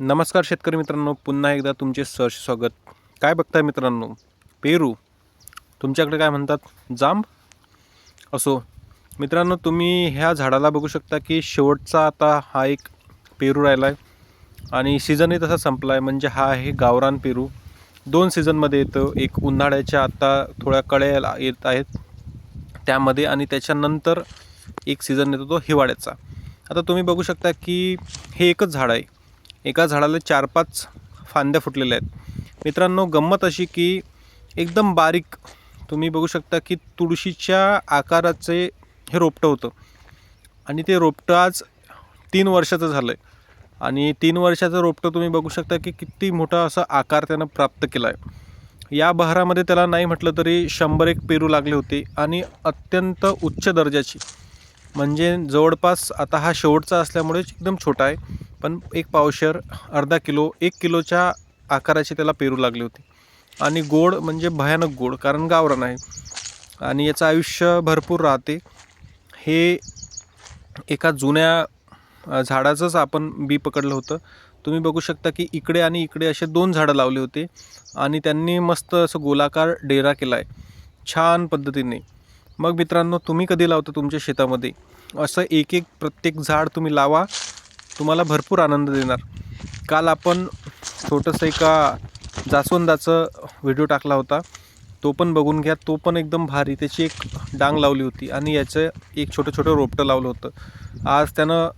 नमस्कार शेतकरी मित्रांनो पुन्हा एकदा तुमचे सहर्ष स्वागत. काय बघताय मित्रांनो? पेरू. तुमच्याकडे काय म्हणतात? जांब? असो. मित्रांनो तुम्ही ह्या झाडाला बघू शकता की शेवटचा आता हा एक पेरू राहिला आहे आणि सीझनही तसा संपला आहे म्हणजे हा आहे गावरान पेरू. दोन सीझनमध्ये येतं. एक उन्हाळ्याच्या आता थोड्या कळ्या येत आहेत. त्यामध्ये आणि त्याच्यानंतर एक सीझन येतो तो हिवाळ्याचा. आता तुम्ही बघू शकता की हे एकच झाड आहे. एका झाडाला चार पाच फांद्या फुटलेल्या आहेत. मित्रांनो गंमत अशी की एकदम बारीक तुम्ही बघू शकता की तुळशीच्या आकाराचे हे रोपटं होतं. आणि ते रोपटं आज तीन वर्षाचं झालं आहे आणि तीन वर्षाचं रोपटं तुम्ही बघू शकता की किती मोठा असा आकार त्यानं प्राप्त केला आहे या बहारामध्ये त्याला नाही म्हटलं तरी शंभर एक पेरू लागले होते आणि अत्यंत उच्च दर्जाची. म्हणजे जवळपास आता हा शेवटचा असल्यामुळे एकदम छोटा आहे. पण एक पावशर अर्धा किलो एक किलोच्या आकाराचे त्याला पेरू लागले होते. आणि गोड म्हणजे भयानक गोड कारण गावरान आहे. आणि याचं आयुष्य भरपूर राहते. हे एका जुन्या झाडाचंच आपण बी पकडलं होतं. तुम्ही बघू शकता की इकडे आणि इकडे असे दोन झाडं लावले होते. आणि त्यांनी मस्त असं गोलाकार डेरा केला आहे छान पद्धतीने. मग मित्रांनो तुम्ही कधी लावता तुमच्या शेतामध्ये? असं एक एक प्रत्येक झाड तुम्ही लावा. तुम्हाला भरपूर आनंद देणार. काल आपण छोटंसं एका जास्वंदाचं व्हिडिओ टाकला होता. तो पण बघून घ्या. तो पण एकदम भारी. त्याची एक डांग लावली होती आणि याचं एक छोटं छोटं रोपटं लावलं होतं. आज त्यानं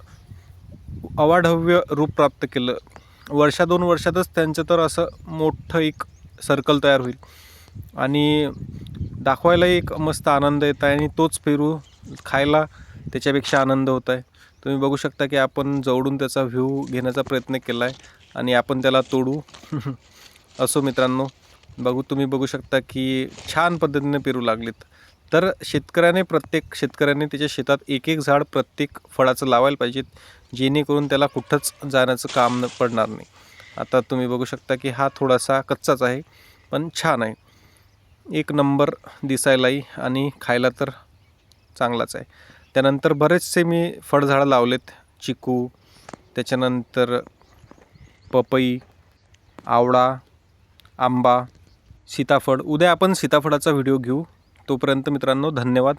अवाढव्य रूप प्राप्त केलं. वर्षा दोन वर्षातच त्यांचं तर असं मोठं एक सर्कल तयार होईल. आणि दाखवायला एक मस्त आनंद येत आहे आणि तोच पेरू खायला त्याच्यापेक्षा आनंद होत आहे. तुम्ही बघू शकता की आपण जवळून त्याचा व्ह्यू घेण्याचा प्रयत्न केला आहे आणि आपण त्याला तोडू. असो मित्रांनो बघू तुम्ही बघू शकता की छान पद्धतीने पेरू लागलेत. तर शेतकऱ्याने प्रत्येक शेतकऱ्याने त्याच्या शेतात एक एक झाड प्रत्येक फळाचं लावायला पाहिजेत जेणेकरून त्याला कुठंच जाण्याचं काम न पडणार नाही. आता तुम्ही बघू शकता की हा थोडासा कच्चाच आहे पण छान आहे. एक नंबर दिसायलाही आणि खायला तर चांगलाच आहे. त्यानंतर बरेचसे मी फळझाडं लावलेत. चिकू त्याच्यानंतर पपई आवळा आंबा सीताफळ. उद्या आपण सीताफळाचा व्हिडिओ घेऊ. तोपर्यंत मित्रांनो धन्यवाद.